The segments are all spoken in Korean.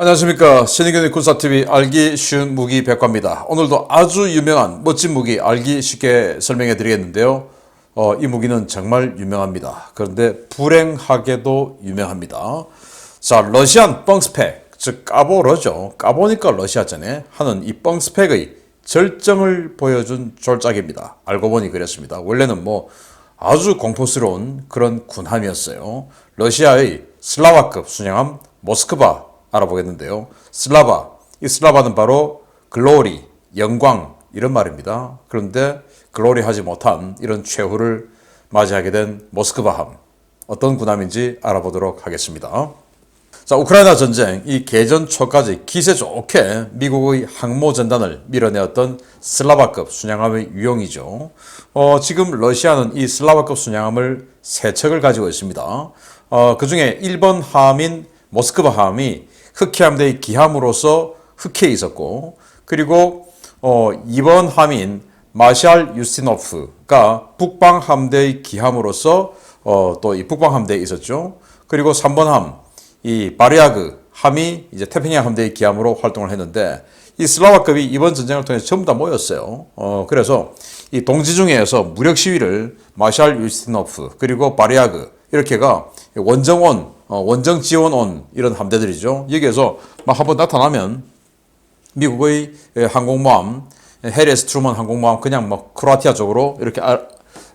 안녕하십니까. 신의견의 군사TV 알기 쉬운 무기 백과입니다. 오늘도 아주 유명한 멋진 무기 알기 쉽게 설명해 드리겠는데요. 어, 이 무기는 정말 유명합니다. 그런데 불행하게도 유명합니다. 자 러시안 뻥스펙 즉 까보러죠. 까보니까 러시아전에 하는 이 뻥스펙의 절정을 보여준 졸작입니다. 알고 보니 그랬습니다. 원래는 뭐 아주 공포스러운 그런 군함이었어요. 러시아의 슬라바급 순양함 모스크바 알아보겠는데요. 슬라바. 이 슬라바는 바로 글로리, 영광 이런 말입니다. 그런데 글로리 하지 못한 이런 최후를 맞이하게 된 모스크바함. 어떤 군함인지 알아보도록 하겠습니다. 자, 우크라이나 전쟁 이 개전 초까지 기세 좋게 미국의 항모 전단을 밀어내었던 슬라바급 순양함의 유용이죠. 어, 지금 러시아는 이 슬라바급 순양함을 세 척을 가지고 있습니다. 어, 그 중에 1번 함인 모스크바 함이 흑해 함대의 기함으로서 흑해에 있었고 그리고 어, 2번 함인 마샬 유스티노프가 북방 함대의 기함으로서 어, 또 이 북방 함대에 있었죠. 그리고 3번 함, 이 바리아그 함이 이제 태평양 함대의 기함으로 활동을 했는데 이 슬라바급이 이번 전쟁을 통해서 전부 다 모였어요. 어, 그래서 이 동지중해에서 무력 시위를 마샬 유스티노프 그리고 바리아그 이렇게가 원정원 어, 원정 지원 온 이런 함대들이죠. 여기에서 막 한번 나타나면 미국의 항공모함 헤레스 트루먼 항공모함 그냥 뭐 크로아티아 쪽으로 이렇게 아,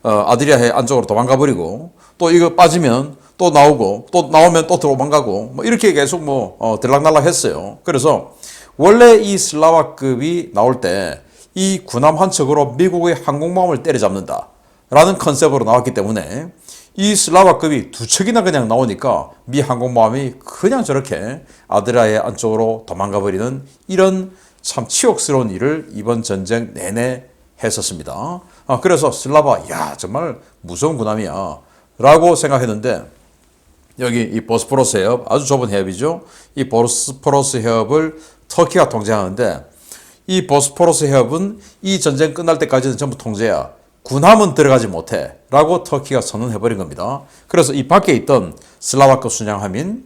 어, 드리아해 안쪽으로 도망가 버리고 또 이거 빠지면 또 나오고 또 나오면 또 도망가고 뭐 이렇게 계속 뭐 어, 들락날락 했어요. 그래서 원래 이 슬라와급이 나올 때 이 군함 한 척으로 미국의 항공모함을 때려잡는다. 라는 컨셉으로 나왔기 때문에 이 슬라바급이 두 척이나 그냥 나오니까 미 항공모함이 그냥 저렇게 아드라의 안쪽으로 도망가 버리는 이런 참 치욕스러운 일을 이번 전쟁 내내 했었습니다. 아, 그래서 슬라바, 야, 정말 무서운 군함이야. 라고 생각했는데, 여기 이 보스포러스 해협, 아주 좁은 해협이죠. 이 보스포러스 해협을 터키가 통제하는데, 이 보스포러스 해협은 이 전쟁 끝날 때까지는 전부 통제야. 군함은 들어가지 못해. 라고 터키가 선언해버린 겁니다. 그래서 이 밖에 있던 슬라바급 순양함인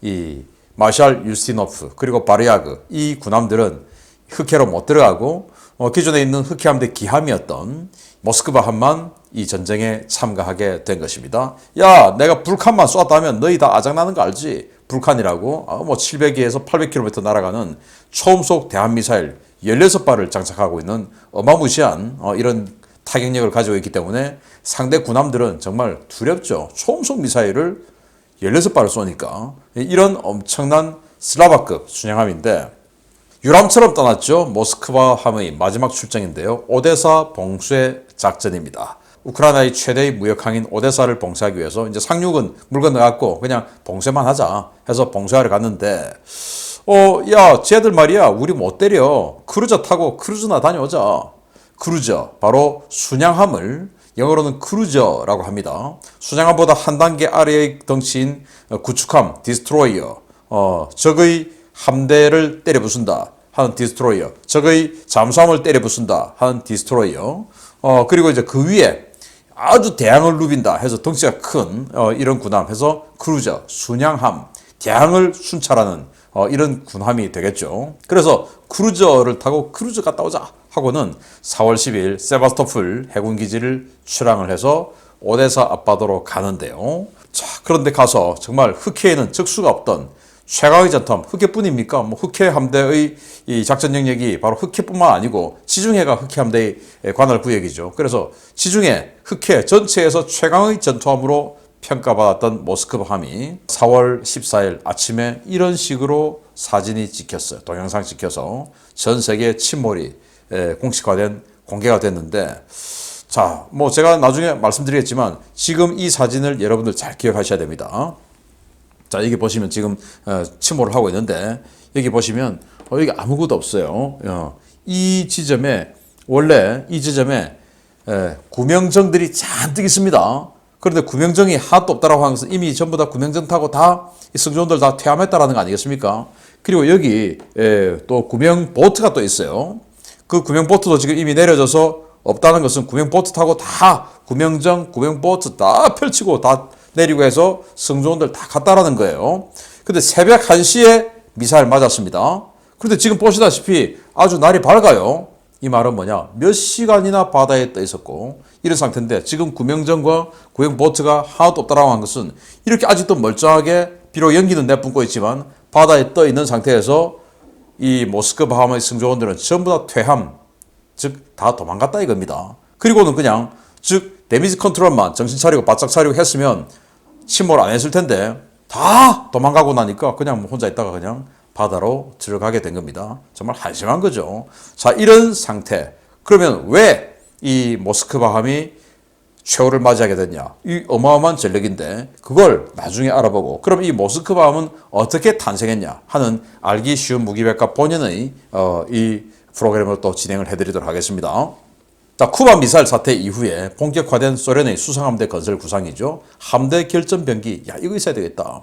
이 마샬 유스티노프 그리고 바리아그 이 군함들은 흑해로 못 들어가고 어, 기존에 있는 흑해 함대 기함이었던 모스크바 함만 이 전쟁에 참가하게 된 것입니다. 야, 내가 불칸만 쏘았다면 너희 다 아작나는 거 알지? 불칸이라고 아, 뭐 700에서 800km 날아가는 초음속 대한미사일 16발을 장착하고 있는 어마무시한 어, 이런 타격력을 가지고 있기 때문에 상대 군함들은 정말 두렵죠. 초음속 미사일을 16발을 쏘니까 이런 엄청난 슬라바급 순양함인데 유람처럼 떠났죠. 모스크바 함의 마지막 출정인데요. 오데사 봉쇄 작전입니다. 우크라이나의 최대의 무역항인 오데사를 봉쇄하기 위해서 이제 상륙은 물 건너갔고 그냥 봉쇄만 하자 해서 봉쇄하러 갔는데 어, 야, 쟤들 말이야. 우리 못 때려. 크루저 타고 크루즈나 다녀오자. 크루저, 바로 순양함을 영어로는 크루저라고 합니다. 순양함보다 한 단계 아래의 덩치인 구축함, 디스트로이어, 어, 적의 함대를 때려 부순다 하는 디스트로이어, 적의 잠수함을 때려 부순다 하는 디스트로이어, 어, 그리고 이제 그 위에 아주 대양을 누빈다 해서 덩치가 큰 어, 이런 군함 해서 크루저, 순양함, 대양을 순찰하는 어, 이런 군함이 되겠죠. 그래서 크루저를 타고 크루저 갔다 오자 하고는 4월 10일 세바스토플 해군 기지를 출항을 해서 오데사 앞바다로 가는데요. 자, 그런데 가서 정말 흑해에는 적수가 없던 최강의 전투함 흑해뿐입니까? 뭐 흑해 함대의 이 작전 영역이 바로 흑해뿐만 아니고 지중해가 흑해 함대의 관할 구역이죠. 그래서 지중해 흑해 전체에서 최강의 전투함으로 평가받았던 모스크바함이 4월 14일 아침에 이런 식으로 사진이 찍혔어요. 동영상 찍혀서 전 세계 침몰이 공식화된 공개가 됐는데 자, 뭐 제가 나중에 말씀드리겠지만 지금 이 사진을 여러분들 잘 기억하셔야 됩니다. 자, 여기 보시면 지금 침몰을 하고 있는데 여기 보시면 어, 여기 아무것도 없어요. 어, 이 지점에 원래 이 지점에 구명정들이 잔뜩 있습니다. 그런데 구명정이 하나도 없다라고 하면서 이미 전부 다 구명정 타고 다 승조원들 다 퇴함했다라는 거 아니겠습니까? 그리고 여기 또 구명 보트가 또 있어요. 그 구명 보트도 지금 이미 내려져서 없다는 것은 구명 보트 타고 다 구명정, 구명 보트 다 펼치고 다 내리고 해서 승조원들 다 갔다라는 거예요. 근데 새벽 1시에 미사일 맞았습니다. 그런데 지금 보시다시피 아주 날이 밝아요. 이 말은 뭐냐? 몇 시간이나 바다에 떠 있었고 이런 상태인데 지금 구명정과 구형 보트가 하나도 없다라고 한 것은 이렇게 아직도 멀쩡하게 비록 연기는 내뿜고 있지만 바다에 떠 있는 상태에서 이 모스크 바하마의 승조원들은 전부 다 퇴함, 즉 다 도망갔다 이겁니다. 그리고는 그냥 즉 데미지 컨트롤만 정신 차리고 바짝 차리고 했으면 침몰 안 했을 텐데 다 도망가고 나니까 그냥 뭐 혼자 있다가 그냥 바다로 들어가게 된 겁니다. 정말 한심한 거죠. 자, 이런 상태. 그러면 왜 이 모스크 바함이 최후를 맞이하게 됐냐? 이 어마어마한 전력인데 그걸 나중에 알아보고 그럼 이 모스크바함은 어떻게 탄생했냐 하는 알기 쉬운 무기백과 본연의 어, 이 프로그램을 또 진행을 해드리도록 하겠습니다. 자, 쿠바 미사일 사태 이후에 본격화된 소련의 수상함대 건설 구상이죠. 함대 결전 병기. 야, 이거 있어야 되겠다.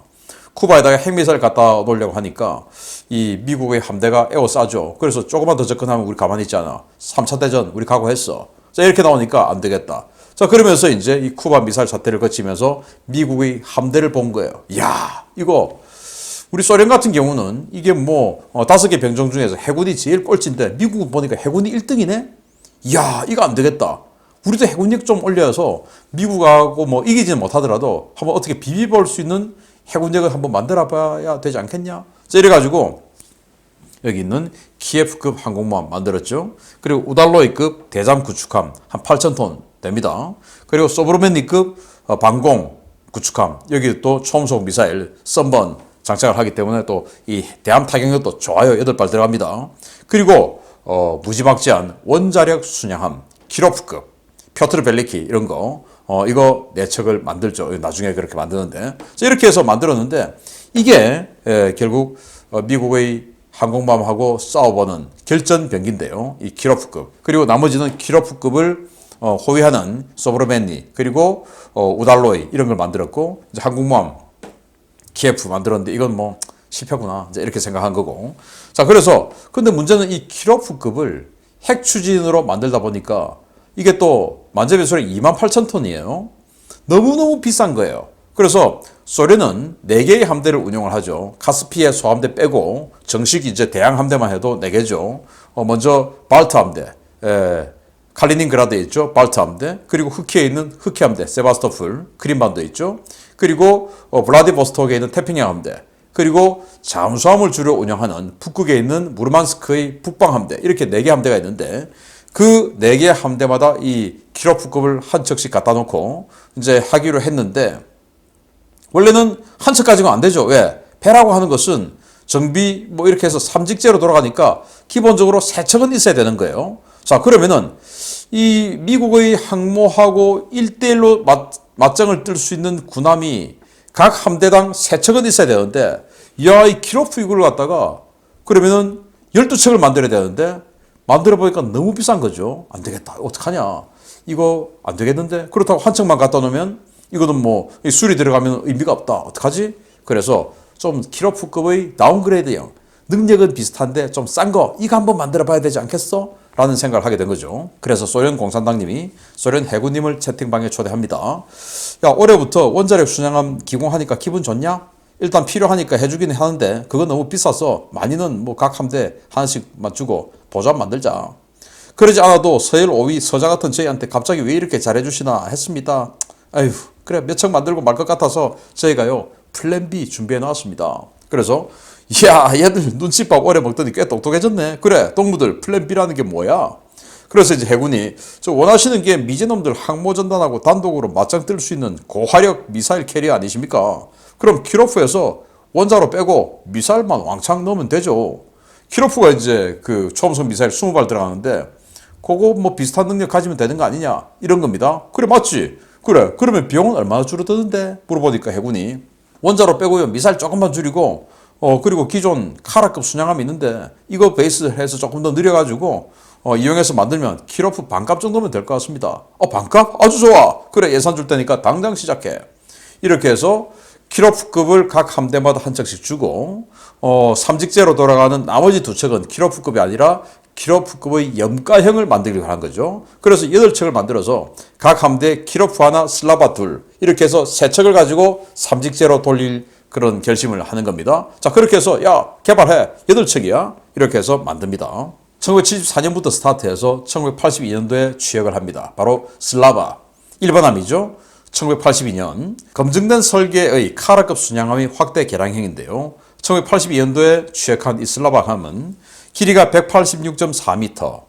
쿠바에다가 핵미사일 갖다 놓으려고 하니까 이 미국의 함대가 에워싸죠. 그래서 조금만 더 접근하면 우리 가만히 있잖아. 3차 대전 우리 각오했어. 자, 이렇게 나오니까 안 되겠다. 자, 그러면서 이제 이 쿠바 미사일 사태를 거치면서 미국의 함대를 본 거예요. 야, 이거 우리 소련 같은 경우는 이게 뭐 어, 다섯 개 병정 중에서 해군이 제일 꼴찌인데 미국은 보니까 해군이 1등이네. 야, 이거 안 되겠다. 우리도 해군력 좀 올려서 미국하고 뭐 이기지는 못하더라도 한번 어떻게 비벼볼 수 있는 해군력을 한번 만들어 봐야 되지 않겠냐? 자, 이래가지고 여기 있는 키예프급 항공모함 만들었죠. 그리고 우달로이급 대잠 구축함 한 8,000톤 됩니다. 그리고 소브로멘니급 어, 방공 구축함 여기 또 초음속 미사일 썬번 장착을 하기 때문에 또 이 대함 타격력도 좋아요. 8발 들어갑니다. 그리고 어, 무지막지한 원자력 순양함 키로프급 표트르 벨리키 이런 거 어, 이거 내척을 만들죠. 나중에 그렇게 만드는데 자, 이렇게 해서 만들었는데 이게 에, 결국 어, 미국의 항공모함하고 싸워보는 결전 병기인데요. 이 키로프급 그리고 나머지는 키로프급을 어, 호위하는 소브로멘니 그리고 어, 우달로이 이런 걸 만들었고 이제 항공모함 키예프 만들었는데 이건 뭐 실패구나. 이제 이렇게 생각한 거고. 자 그래서 근데 문제는 이 키로프급을 핵 추진으로 만들다 보니까 이게 또 만재배수량 2만 8천 톤이에요. 너무너무 비싼 거예요. 그래서 소련은 4개의 함대를 운용을 하죠. 카스피해 소함대 빼고 정식 이제 대양 함대만 해도 4개죠. 어, 먼저 발트 함대 에, 칼리닌그라드에 있죠. 발트 함대. 그리고 흑해에 있는 흑해 함대, 세바스토풀, 크림반도에 있죠. 그리고 어, 블라디보스톡에 있는 태평양 함대. 그리고 잠수함을 주로 운영하는 북극에 있는 무르만스크의 북방 함대. 이렇게 네 개 함대가 있는데 그 네 개 함대마다 이 키로프급을 한 척씩 갖다 놓고 이제 하기로 했는데 원래는 한 척 가지고는 안 되죠. 왜? 배라고 하는 것은 정비 뭐 이렇게 해서 삼직제로 돌아가니까 기본적으로 세 척은 있어야 되는 거예요. 자, 그러면은 이 미국의 항모하고 1대1로 맞, 맞짱을 뜰 수 있는 군함이 각 함대당 세 척은 있어야 되는데, 야, 이 키로프 이걸 갖다가 그러면은 12척을 만들어야 되는데, 만들어 보니까 너무 비싼 거죠. 안 되겠다. 어떡하냐. 이거 안 되겠는데? 그렇다고 한 척만 갖다 놓으면 이거는 뭐 술이 들어가면 의미가 없다. 어떡하지? 그래서 좀 키로프급의 다운그레이드형 능력은 비슷한데 좀 싼 거 이거 한번 만들어 봐야 되지 않겠어? 라는 생각을 하게 된 거죠. 그래서 소련 공산당님이 소련 해군님을 채팅방에 초대합니다. 야, 올해부터 원자력 순양함 기공하니까 기분 좋냐? 일단 필요하니까 해주기는 하는데 그건 너무 비싸서 많이는 뭐 각 함대 하나씩만 주고 보좌 만들자. 그러지 않아도 서열 5위 서자 같은 저희한테 갑자기 왜 이렇게 잘해주시나 했습니다. 아휴, 그래 몇 척 만들고 말 것 같아서 저희가요 플랜 B 준비해 놨습니다. 그래서 야 얘들 눈치밥 오래 먹더니 꽤 똑똑해졌네. 그래 동무들 플랜 B라는 게 뭐야? 그래서 이제 해군이 저 원하시는 게 미제놈들 항모 전단하고 단독으로 맞짱 뜰 수 있는 고화력 미사일 캐리어 아니십니까? 그럼 키로프에서 원자로 빼고 미사일만 왕창 넣으면 되죠. 키로프가 이제 그 초음속 미사일 20발 들어가는데 그거 뭐 비슷한 능력 가지면 되는 거 아니냐 이런 겁니다. 그래 맞지? 그래 그러면 비용은 얼마나 줄어드는데 물어보니까 해군이 원자로 빼고요 미사일 조금만 줄이고 어 그리고 기존 카라급 순양함이 있는데 이거 베이스 해서 조금 더 느려가지고 어 이용해서 만들면 키로프 반값 정도면 될 것 같습니다. 어 반값 아주 좋아. 그래 예산 줄 테니까 당장 시작해. 이렇게 해서 키로프급을 각 함대마다 한 척씩 주고 어 삼직제로 돌아가는 나머지 두 척은 키로프급이 아니라 키로프급의 염가형을 만들기로 한 거죠. 그래서 여덟 척을 만들어서 각 함대 키로프 하나, 슬라바 둘 이렇게 해서 세 척을 가지고 삼직제로 돌릴 그런 결심을 하는 겁니다. 자, 그렇게 해서 야, 개발해. 여덟 척이야. 이렇게 해서 만듭니다. 1974년부터 스타트해서 1982년도에 취역을 합니다. 바로 슬라바. 일반함이죠. 1982년 검증된 설계의 카라급 순양함이 확대 개량형인데요. 1982년도에 취역한 이 슬라바함은 길이가 186.4m,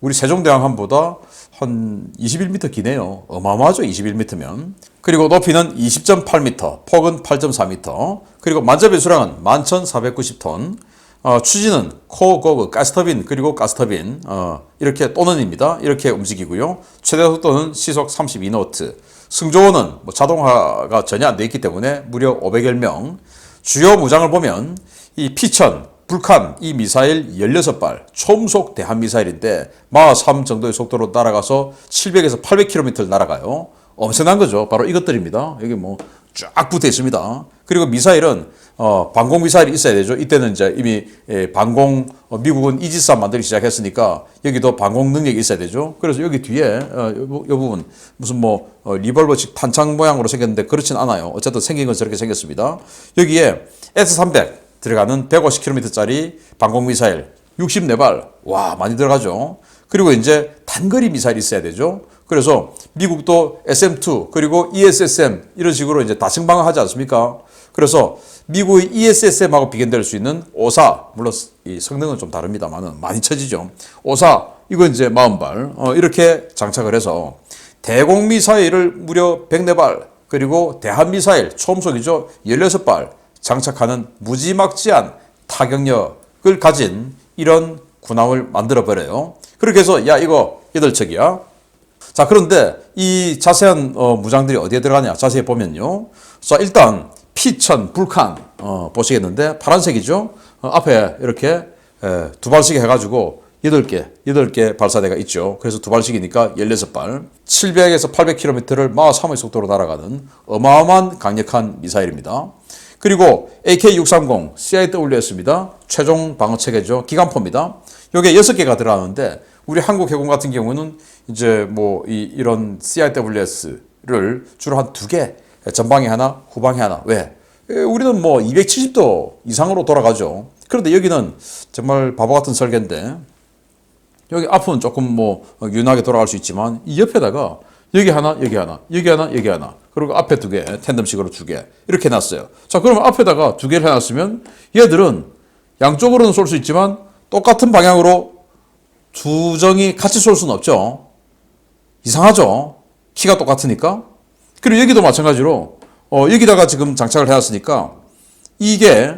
우리 세종대왕함보다 한 21m 기네요. 어마어마하죠, 21m면. 그리고 높이는 20.8m, 폭은 8.4m, 그리고 만접의 수량은 11,490톤, 어, 추진은 코어 고그 가스터빈 그리고 가스터빈 어, 이렇게 또는입니다. 이렇게 움직이고요. 최대 속도는 시속 32노트. 승조원은 뭐 자동화가 전혀 안돼 있기 때문에 무려 500여 명. 주요 무장을 보면 이 피천, 불칸 이 미사일 16발 초음속 대한 미사일인데 마3 정도의 속도로 날아가서 700에서 800km를 날아가요. 엄청난 거죠. 바로 이것들입니다. 여기 뭐 쫙 붙어 있습니다. 그리고 미사일은 어, 방공 미사일이 있어야 되죠. 이때는 이제 이미 예, 방공 어, 미국은 이지스함 만들기 시작했으니까 여기도 방공 능력이 있어야 되죠. 그래서 여기 뒤에 어, 요, 부- 요 부분 무슨 뭐 어, 리벌버식 탄창 모양으로 생겼는데 그렇진 않아요. 어쨌든 생긴 건 저렇게 생겼습니다. 여기에 S300 들어가는 150km짜리 방공 미사일 64발 와 많이 들어가죠. 그리고 이제 단거리 미사일이 있어야 되죠. 그래서 미국도 SM2 그리고 ESSM 이런 식으로 이제 다승방을 하지 않습니까? 그래서 미국의 ESSM하고 비견될 수 있는 오사 물론 이 성능은 좀 다릅니다만은 많이 쳐지죠. 오사 이거 이제 40발 어, 이렇게 장착을 해서 대공 미사일을 무려 104발 그리고 대한 미사일 초음속이죠 16발 장착하는 무지막지한 타격력을 가진 이런 군함을 만들어 버려요. 그렇게 해서 야 이거 여덟 척이야. 자 그런데 이 자세한 어, 무장들이 어디에 들어가냐 자세히 보면요. 자 일단 피천 불칸 어, 보시겠는데 파란색이죠. 어, 앞에 이렇게 에, 두 발씩 해가지고 여덟 개 여덟 개 발사대가 있죠. 그래서 두 발씩이니까 16발 700에서 800km를 마 3의 속도로 날아가는 어마어마한 강력한 미사일입니다. 그리고 AK-630 CIWS입니다. 최종 방어 체계죠. 기관포입니다. 요게 6개가 들어가는데 우리 한국 해군 같은 경우는 이제 뭐 이, 이런 CIWS를 주로 한 두 개, 전방에 하나, 후방에 하나. 왜? 에, 우리는 뭐 270도 이상으로 돌아가죠. 그런데 여기는 정말 바보 같은 설계인데 여기 앞은 조금 뭐 유나하게 돌아갈 수 있지만 이 옆에다가 여기 하나, 여기 하나, 여기 하나, 여기 하나. 그리고 앞에 두 개, 텐덤식으로 두 개. 이렇게 해놨어요. 자, 그러면 앞에다가 두 개를 해놨으면 얘들은 양쪽으로는 쏠 수 있지만 똑같은 방향으로 두 정이 같이 쏠 수는 없죠. 이상하죠? 키가 똑같으니까. 그리고 여기도 마찬가지로 어, 여기다가 지금 장착을 해놨으니까 이게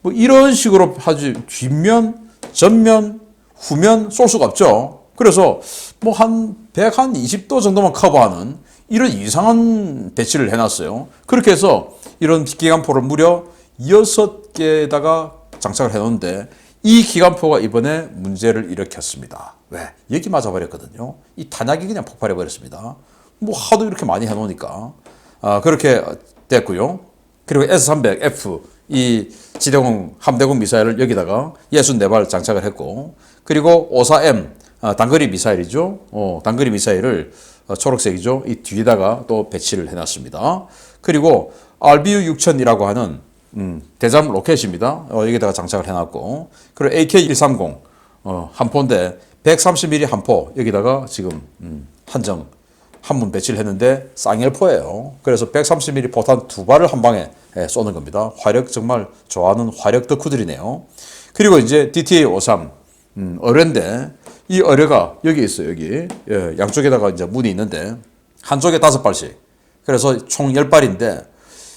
뭐 이런 식으로 하지 뒷면, 전면, 후면 쏠 수가 없죠. 그래서 뭐 한 120도 정도만 커버하는 이런 이상한 배치를 해놨어요. 그렇게 해서 이런 기관포를 무려 6개에다가 장착을 해놓는데 이 기관포가 이번에 문제를 일으켰습니다. 왜? 여기 맞아버렸거든요. 이 탄약이 그냥 폭발해버렸습니다. 뭐 하도 이렇게 많이 해놓으니까. 아, 그렇게 됐고요. 그리고 S300F 이 지대공 함대공 미사일을 여기다가 64발 장착을 했고 그리고 54M 아, 단거리 미사일이죠. 어, 단거리 미사일을 어, 초록색이죠. 이 뒤에다가 또 배치를 해놨습니다. 그리고 RBU 6000이라고 하는 음, 대잠 로켓입니다. 어, 여기다가 장착을 해놨고 그리고 AK130 어, 한 포인데 130mm 한 포 여기다가 지금 음, 한정 한문 배치를 했는데 쌍열포예요. 그래서 130mm 포탄 두 발을 한 방에 예, 쏘는 겁니다. 화력 정말 좋아하는 화력 덕후들이네요. 그리고 이제 DTA-53 음, 어뢰인데 이 어뢰가 여기 있어요. 여기 예, 양쪽에다가 이제 문이 있는데 한쪽에 다섯 발씩. 그래서 총 10발인데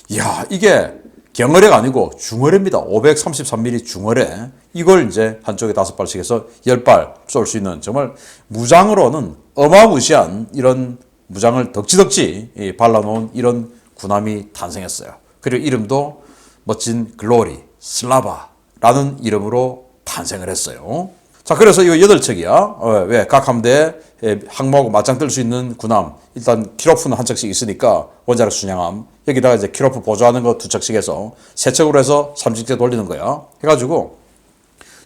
이야 이게 경어뢰가 아니고 중어뢰입니다. 533mm 중어뢰. 이걸 이제 한쪽에 다섯 발씩 해서 열 발 쏠 수 있는 정말 무장으로는 어마무시한 이런 무장을 덕지덕지 이 발라놓은 이런 군함이 탄생했어요. 그리고 이름도 멋진 글로리, 슬라바라는 이름으로 탄생을 했어요. 자, 그래서 이거 여덟 척이야. 어, 왜? 각 함대에 항모하고 맞짱 뜰 수 있는 군함. 일단 키로프는 한 척씩 있으니까 원자력 순양함. 여기다가 이제 키로프 보조하는 거 두 척씩 해서 세 척으로 해서 30개 돌리는 거야. 해가지고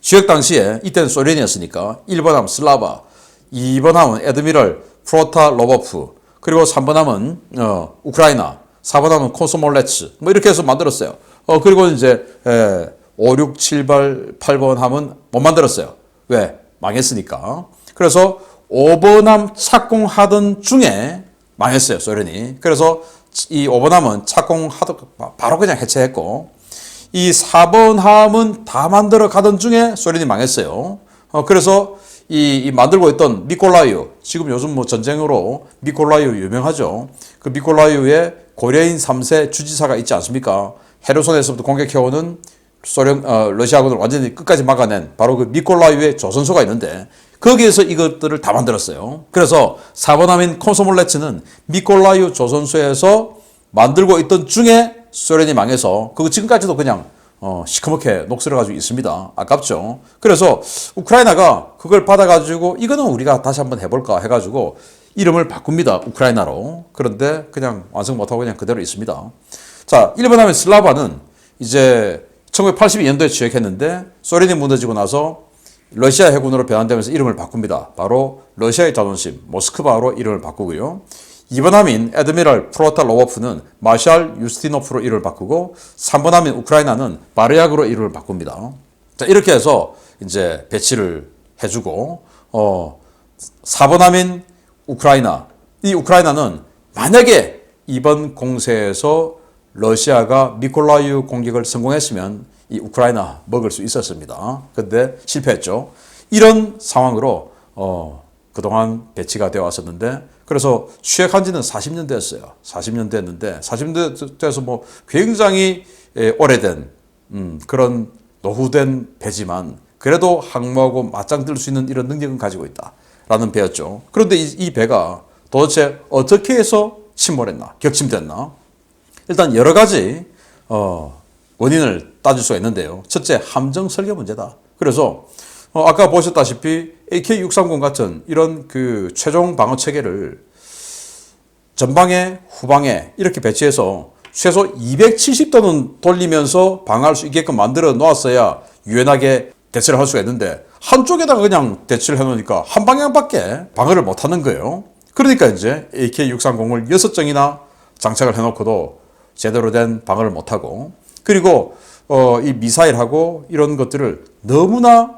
지역 당시에 이때는 소련이었으니까 1번 함 슬라바, 2번 함은 에드미럴 프로타 로버프, 그리고 3번 함은 어, 우크라이나, 4번 함은 코스몰레츠 뭐 이렇게 해서 만들었어요. 어, 그리고 이제, 에, 5, 6, 7, 8번 함은 못 만들었어요. 왜? 망했으니까. 그래서 5번함 착공하던 중에 망했어요, 소련이. 그래서 이 5번함은 착공하던, 바로 그냥 해체했고, 이 4번 함은 다 만들어 가던 중에 소련이 망했어요. 어, 그래서 이, 이 만들고 있던 미콜라이우, 지금 요즘 뭐 전쟁으로 미콜라이우 유명하죠. 그 미콜라이우의 고려인 3세 주지사가 있지 않습니까? 헤르손에서부터 공격해오는 소련, 어, 러시아군을 완전히 끝까지 막아낸 바로 그 미콜라이우의 조선소가 있는데 거기에서 이것들을 다 만들었어요. 그래서 4번 함인 콘소몰레츠는 미콜라이우 조선소에서 만들고 있던 중에 소련이 망해서 그거 지금까지도 그냥 어, 시커멓게 녹슬어 가지고 있습니다. 아깝죠. 그래서 우크라이나가 그걸 받아 가지고 이거는 우리가 다시 한번 해볼까 해가지고 이름을 바꿉니다. 우크라이나로. 그런데 그냥 완성 못하고 그냥 그대로 있습니다. 자, 1번 하면 슬라바는 이제 1982년도에 취획했는데 소련이 무너지고 나서 러시아 해군으로 변환되면서 이름을 바꿉니다. 바로 러시아의 자존심, 모스크바로 이름을 바꾸고요. 이번 함인 에드미랄 프로타 로워프는 마샬 유스티노프로 이름을 바꾸고 3번 함인 우크라이나는 바르약으로 이름을 바꿉니다. 자, 이렇게 해서 이제 배치를 해주고, 어, 4번 함인 우크라이나. 이 우크라이나는 만약에 이번 공세에서 러시아가 미콜라이우 공격을 성공했으면 이 우크라이나 먹을 수 있었습니다. 근데 실패했죠. 이런 상황으로, 어, 그동안 배치가 되어 왔었는데 그래서 취획한 지는 40년 됐어요. 40년 됐는데 40년 돼서 뭐 굉장히 예, 오래된 음, 그런 노후된 배지만 그래도 항모하고 맞짱 뜰 수 있는 이런 능력은 가지고 있다라는 배였죠. 그런데 이, 이 배가 도대체 어떻게 해서 침몰했나 격침됐나 일단 여러 가지 어, 원인을 따질 수가 있는데요. 첫째 함정 설계 문제다. 그래서 어, 아까 보셨다시피 AK-630 같은 이런 그 최종 방어 체계를 전방에 후방에 이렇게 배치해서 최소 270도는 돌리면서 방어할 수 있게끔 만들어 놓았어야 유연하게 대처를 할 수가 있는데 한쪽에다가 그냥 대치를 해놓으니까 한 방향밖에 방어를 못하는 거예요. 그러니까 이제 AK-630을 6정이나 장착을 해놓고도 제대로 된 방어를 못하고 그리고 어, 이 미사일하고 이런 것들을 너무나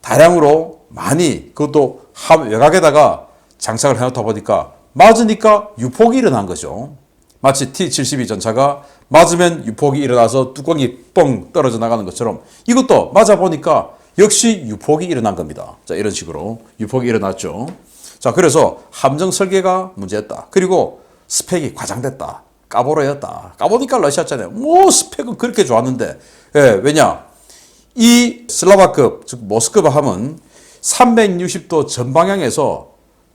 다량으로 많이 그것도 함 외곽에다가 장착을 해놓다 보니까 맞으니까 유폭이 일어난 거죠. 마치 T-72 전차가 맞으면 유폭이 일어나서 뚜껑이 뻥 떨어져 나가는 것처럼 이것도 맞아 보니까 역시 유폭이 일어난 겁니다. 자, 이런 식으로 유폭이 일어났죠. 자, 그래서 함정 설계가 문제였다. 그리고 스펙이 과장됐다. 까보로였다. 까보니까 러시아잖아요. 뭐 스펙은 그렇게 좋았는데. 예, 왜냐? 이 슬라바급, 즉 모스크바 함은 360도 전방향에서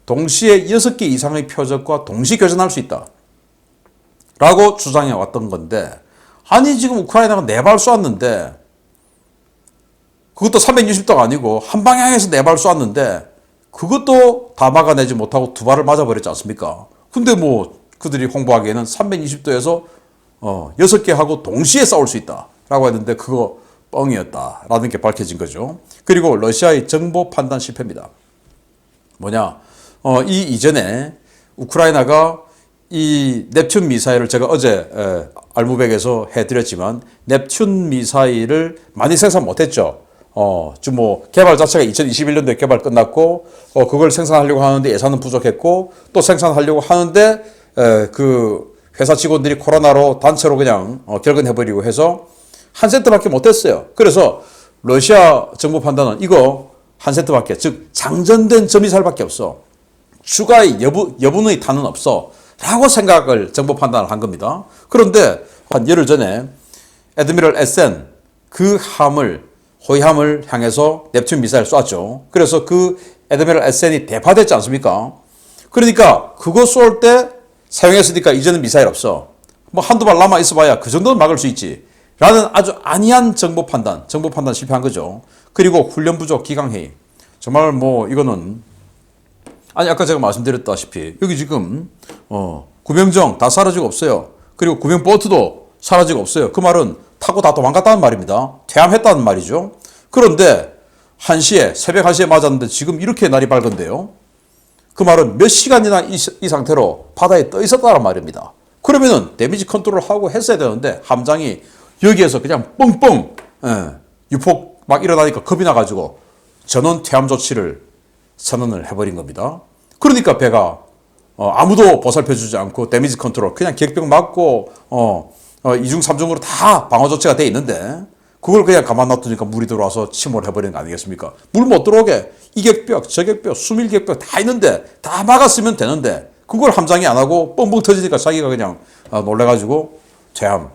동시에 6개 이상의 표적과 동시 교전할 수 있다. 라고 주장해 왔던 건데, 아니, 지금 우크라이나가 네발 쏘았는데, 그것도 360도가 아니고, 한 방향에서 네발 쏘았는데, 그것도 다 막아내지 못하고 두 발을 맞아버렸지 않습니까? 근데 뭐, 그들이 홍보하기에는 320도에서 어, 6개 하고 동시에 싸울 수 있다. 라고 했는데, 그거 뻥이었다 라는 게 밝혀진 거죠. 그리고 러시아의 정보 판단 실패입니다. 뭐냐? 어, 이 이전에 우크라이나가 이 넵튠 미사일을 제가 어제 에, 알무백에서 해드렸지만 넵튠 미사일을 많이 생산 못했죠. 어, 좀뭐 개발 자체가 2021년도에 개발 끝났고 어, 그걸 생산하려고 하는데 예산은 부족했고 또 생산하려고 하는데 에, 그 회사 직원들이 코로나로 단체로 그냥 어, 결근해버리고 해서 한 세트밖에 못했어요. 그래서 러시아 정부 판단은 이거 한 세트밖에, 즉 장전된 점이살밖에 없어. 추가의 여부, 여분의 탄은 없어. 라고 생각을 정부 판단을 한 겁니다. 그런데 한 열흘 전에 에드미럴 에센 그 함을 호위함을 향해서 넵튠 미사일 쐈죠. 그래서 그 에드미럴 에센이 대파됐지 않습니까? 그러니까 그거 쏠 때 사용했으니까 이제는 미사일 없어. 뭐 한두 발 남아 있어봐야 그 정도는 막을 수 있지. 라는 아주 안이한 정보 판단, 정보 판단 실패한 거죠. 그리고 훈련 부족 기강회의. 정말 뭐 이거는 아니 아까 제가 말씀드렸다시피 여기 지금 어 구명정 다 사라지고 없어요. 그리고 구명 보트도 사라지고 없어요. 그 말은 타고 다 도망갔다는 말입니다. 퇴함했다는 말이죠. 그런데 1시에 새벽 1시에 맞았는데 지금 이렇게 날이 밝은데요. 그 말은 몇 시간이나 이, 이 상태로 바다에 떠 있었다는 말입니다. 그러면은 데미지 컨트롤 하고 했어야 되는데 함장이 여기에서 그냥 뻥뻥 예, 유폭 막 일어나니까 겁이 나가지고 전원 퇴함 조치를 선언을 해버린 겁니다. 그러니까 배가 어, 아무도 보살펴주지 않고 데미지 컨트롤 그냥 객병 맞고 어, 어, 이중 삼중으로 다 방어 조치가 돼 있는데 그걸 그냥 가만 놔두니까 물이 들어와서 침몰 해버리는 거 아니겠습니까? 물 못 들어오게 이격벽, 저격벽, 수밀격벽 다 있는데 다 막았으면 되는데 그걸 함장이 안 하고 뻥뻥 터지니까 자기가 그냥 어, 놀래가지고 퇴함.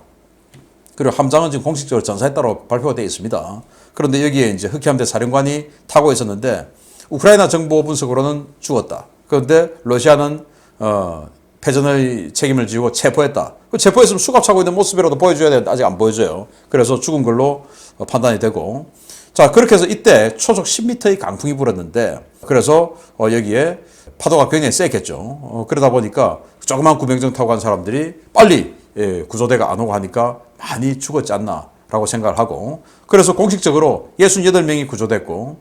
그리고 함장은 지금 공식적으로 전사했다고 발표가 되어 있습니다. 그런데 여기에 이제 흑해함대 사령관이 타고 있었는데 우크라이나 정보 분석으로는 죽었다. 그런데 러시아는 어, 패전의 책임을 지고 체포했다. 그 체포했으면 수갑 차고 있는 모습이라도 보여줘야 되는데 아직 안 보여줘요. 그래서 죽은 걸로 어, 판단이 되고 자 그렇게 해서 이때 초속 10m의 강풍이 불었는데 그래서 어, 여기에 파도가 굉장히 세겠죠. 어, 그러다 보니까 조그만 구명정 타고 간 사람들이 빨리 예, 구조대가 안 오고 하니까 많이 죽었지 않나라고 생각을 하고 그래서 공식적으로 68명이 구조됐고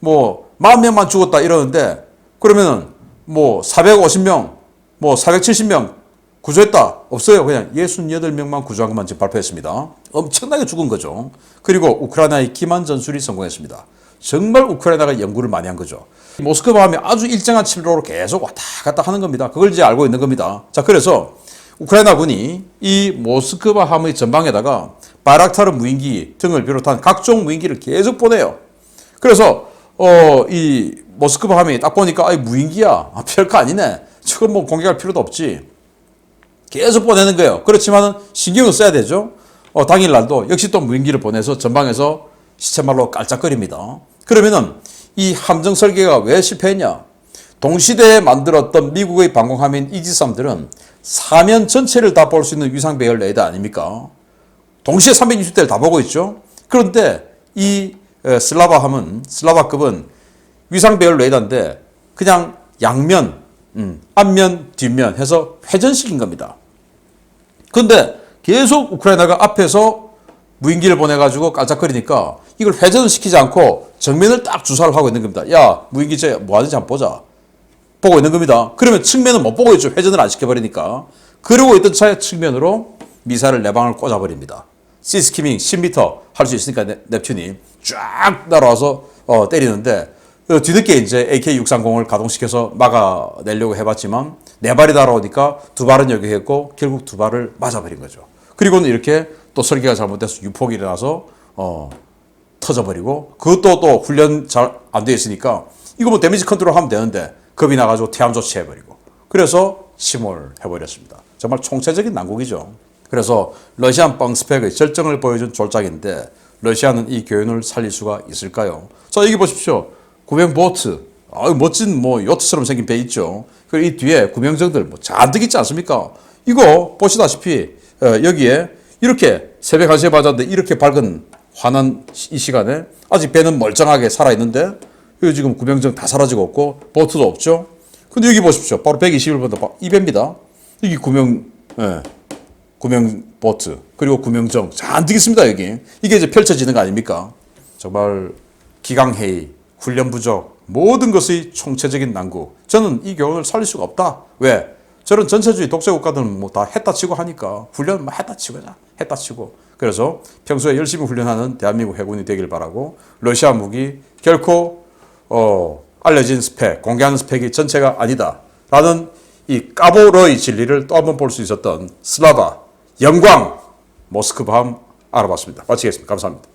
뭐 40명만 죽었다 이러는데 그러면은 뭐 450명 뭐 470명 구조했다. 없어요. 그냥 68명만 구조한 것만 지금 발표했습니다. 엄청나게 죽은 거죠. 그리고 우크라이나의 기만 전술이 성공했습니다. 정말 우크라이나가 연구를 많이 한 거죠. 모스크바 하면 아주 일정한 침로로 계속 왔다 갔다 하는 겁니다. 그걸 이제 알고 있는 겁니다. 자 그래서 우크라이나 군이 이 모스크바 함의 전방에다가 바락타르 무인기 등을 비롯한 각종 무인기를 계속 보내요. 그래서 어 이 모스크바 함이 딱 보니까 아이 무인기야. 아, 별거 아니네 지금 뭐 공격할 필요도 없지. 계속 보내는 거예요. 그렇지만은 신경을 써야 되죠. 어 당일날도 역시 또 무인기를 보내서 전방에서 시체말로 깔짝거립니다. 그러면은 이 함정 설계가 왜 실패했냐? 동시대에 만들었던 미국의 방공함인 이지삼들은 사면 전체를 다 볼 수 있는 위상 배열 레이더 아닙니까? 동시에 360대를 다 보고 있죠. 그런데 이 에, 슬라바함은 슬라바급은 위상 배열 레이더인데 그냥 양면, 음, 앞면, 뒷면 해서 회전시킨 겁니다. 근데 계속 우크라이나가 앞에서 무인기를 보내가지고 깔짝거리니까 이걸 회전을 시키지 않고 정면을 딱 주사를 하고 있는 겁니다. 야, 무인기 쟤 뭐 하는지 한번 보자. 보고 있는 겁니다. 그러면 측면은 못 보고 있죠. 회전을 안 시켜버리니까. 그러고 있던 차의 측면으로 미사일 내방을 꽂아버립니다. 시스키밍 10m 할 수 있으니까 넵- 넵튠이 쫙 날아와서 어, 때리는데 어, 뒤늦게 이제 AK-630을 가동시켜서 막아내려고 해봤지만 네 발이 날아오니까 두 발은 여기 했고 결국 두 발을 맞아버린 거죠. 그리고는 이렇게 또 설계가 잘못돼서 유폭이 일어나서 어, 터져버리고 그것도 또 훈련 잘 안 돼 있으니까 이거 뭐 데미지 컨트롤 하면 되는데 겁이 나가지고 태양 조치해버리고 그래서 침몰 해버렸습니다. 정말 총체적인 난국이죠. 그래서 러시안 빵 스펙의 절정을 보여준 졸작인데 러시아는 이 교훈을 살릴 수가 있을까요? 자 여기 보십시오. 구명 보트. 아유 멋진 뭐 요트처럼 생긴 배 있죠. 그리고 이 뒤에 구명정들 뭐 잔뜩 있지 않습니까? 이거 보시다시피 어, 여기에 이렇게 새벽 1시에 맞았는데 이렇게 밝은 환한 이 시간에 아직 배는 멀쩡하게 살아있는데 여기 지금 구명정 다 사라지고 없고 보트도 없죠. 근데 여기 보십시오. 바로 121번도 이 배입니다. 여기 구명 예, 구명 보트 그리고 구명정 잔뜩 있습니다 여기 이게 이제 펼쳐지는 거 아닙니까? 정말 기강회의 훈련 부족 모든 것의 총체적인 난국 저는 이 교훈을 살릴 수가 없다 왜? 저런 전체주의 독재 국가들은 뭐 다 했다 치고 하니까 훈련 뭐 했다 치고 자 했다 치고 그래서 평소에 열심히 훈련하는 대한민국 해군이 되길 바라고 러시아 무기 결코 어, 알려진 스펙 공개하는 스펙이 전체가 아니다라는 이 까보러의 진리를 또 한 번 볼 수 있었던 슬라바 영광 모스크바 함 알아봤습니다. 마치겠습니다. 감사합니다.